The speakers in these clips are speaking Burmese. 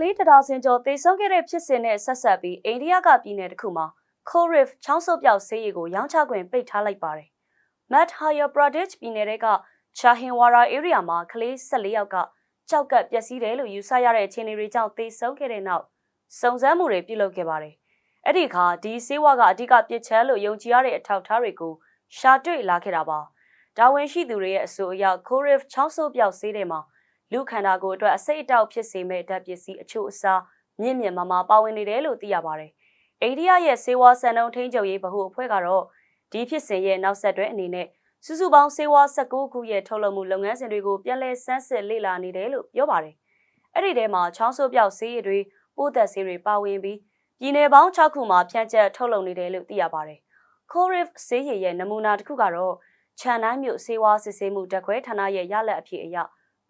လေးတဒါစင်ကျော်တေဆုံးခဲ့တဲ့ဖြစ်စဉ်နဲ့ဆက်ဆက်ပြီးအိန္ဒိယကပြည်နယ်တစ်ခုမှာ Khorif ချောင်းဆုပ်ပြောက်ဆေးရည်ကိုရောင်းချခွင့်ပိတ်ထားလိုက်ပါတယ်။ Madhya Pradesh ပြည်နယ်က Chahinwara area မှာကလေး14ယောက်ကကြောက်ကပ်ပျက်စီးတယ်လို့ယူဆရတဲ့အခြေအနေတွေကြောင့်တေဆုံးခဲ့တဲ့နောက်စုံစမ်းမှုတွေပြုလုပ်ခဲ့ပါတယ်။အဲ့ဒီအခါဒီဆေးဝါးကအဓိကပြစ်ချမ်းလို့ယုံကြည်ရတဲ့အထောက်အထားတွေကိုရှာတွေ့လာခဲ့တာပါ။ဒါဝင်ရှိသူတွေရဲ့အဆိုအရ Khorif ချောင်းဆုပ်ပြောက်ဆေးတွေမှာ လူခန္ဓာကိုယ်အတွက်အစိတ်အတောက်ဖြစ်စေမဲ့ဓာတ်ပစ္စည်းအချို့အစားမြင့်မြင့်မားမားပါဝင်နေတယ်လို့သိရပါတယ်။အိန္ဒိယရဲ့စေဝါစံနှုန်းထိန်းချုပ်ရေးဗဟိုအဖွဲ့ကတော့ဒီဖြစ်စဉ်ရဲ့နောက်ဆက်တွဲအနေနဲ့စုစုပေါင်းစေဝါ19ခုရဲ့ထုတ်လုပ်မှုလုပ်ငန်းစဉ်တွေကိုပြန်လည်ဆန်းစစ်လေ့လာနေတယ်လို့ပြောပါတယ်။အဲ့ဒီထဲမှာချောင်းဆိုးပြောက်ဆေးရည်တွေပိုးသက်ဆေးတွေပါဝင်ပြီးပြည်နယ်ပေါင်း6ခုမှာဖြန့်ကျက်ထုတ်လုပ်နေတယ်လို့သိရပါတယ်။ Corif ဆေးရည်ရဲ့နမူနာတစ်ခုကတော့ခြံတိုင်းမြို့စေဝါစစ်ဆေးမှုတက်ခွဲဌာနရဲ့ရလက်အဖြစ်အရ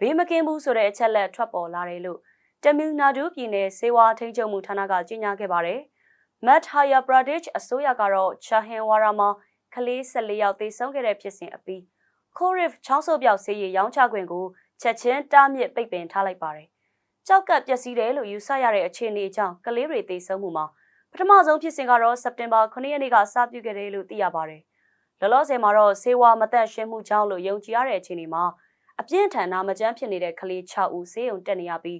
ဘေးမကင်းဘူးဆိုတဲ့အချက်လက်ထွက်ပေါ်လာတယ်လို့တမီလနာဒူပြည်နယ်စေဝါထိန်းချုပ်မှုဌာနကကြေညာခဲ့ပါတယ်။ Madhya Pradesh အစိုးရကတော့ Chahinwara မှာကလေး14ယောက်သေဆုံးခဲ့တဲ့ဖြစ်စဉ်အပြီး Khorif ချောင်းဆုပ်ပြောက်ဆေးရည်ရောင်းချခွင့်ကိုချက်ချင်းတားမြစ်ပိတ်ပင်ထားလိုက်ပါတယ်။ကြောက်ကပ်ပျက်စီးတယ်လို့ယူဆရတဲ့အခြေအနေကြောင့်ကလေးတွေသေဆုံးမှုမှာပထမဆုံးဖြစ်စဉ်ကတော့စက်တင်ဘာ9ရက်နေ့ကစပြုခဲ့တယ်လို့သိရပါတယ်။လောလောဆယ်မှာတော့ဆေးဝါးမသက်ရှင်းမှုကြောင့်လို့ယုံကြည်ရတဲ့အခြေအနေမှာ အပြင်းထန်နာမကျန်းဖြစ်နေတဲ့ကလေး6ဦးဆေးရုံတက်နေရပြီး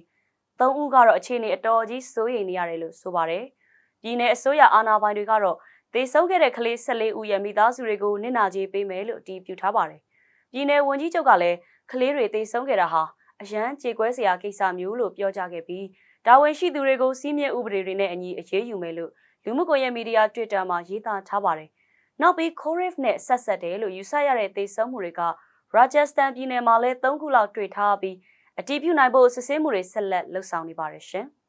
3ဦးကတော့အခြေအနေအတော်ကြီးစိုးရိမ်နေရတယ်လို့ဆိုပါတယ်။ပြည်내အစိုးရအာဏာပိုင်တွေကတော့သေဆုံးခဲ့တဲ့ကလေး14ဦးရဲ့မိသားစုတွေကိုနစ်နာကြေးပေးမယ်လို့အတည်ပြုထားပါတယ်။ပြည်내ဝန်ကြီးချုပ်ကလည်းကလေးတွေသေဆုံးခဲ့တာဟာအရန်ကြေကွဲစရာကိစ္စမျိုးလို့ပြောကြားခဲ့ပြီးဒါဝင်ရှိသူတွေကိုစီးမြင့်ဥပဒေတွေနဲ့အညီအရေးယူမယ်လို့လူမှုကွန်ရက်မီဒီယာ Twitter မှာရေးသားထားပါတယ်။နောက်ပြီး Khorif နဲ့ဆက်ဆက်တယ်လို့ယူဆရတဲ့သေဆုံးမှုတွေက Rajasthan ပြည်နယ်မှာလည်း၃ခုလောက်တွေ့ထားပြီးအတည်ပြုနိုင်ဖို့စစ်ဆေးမှုတွေဆက်လက်လှုပ်ဆောင်နေပါတယ်ရှင်။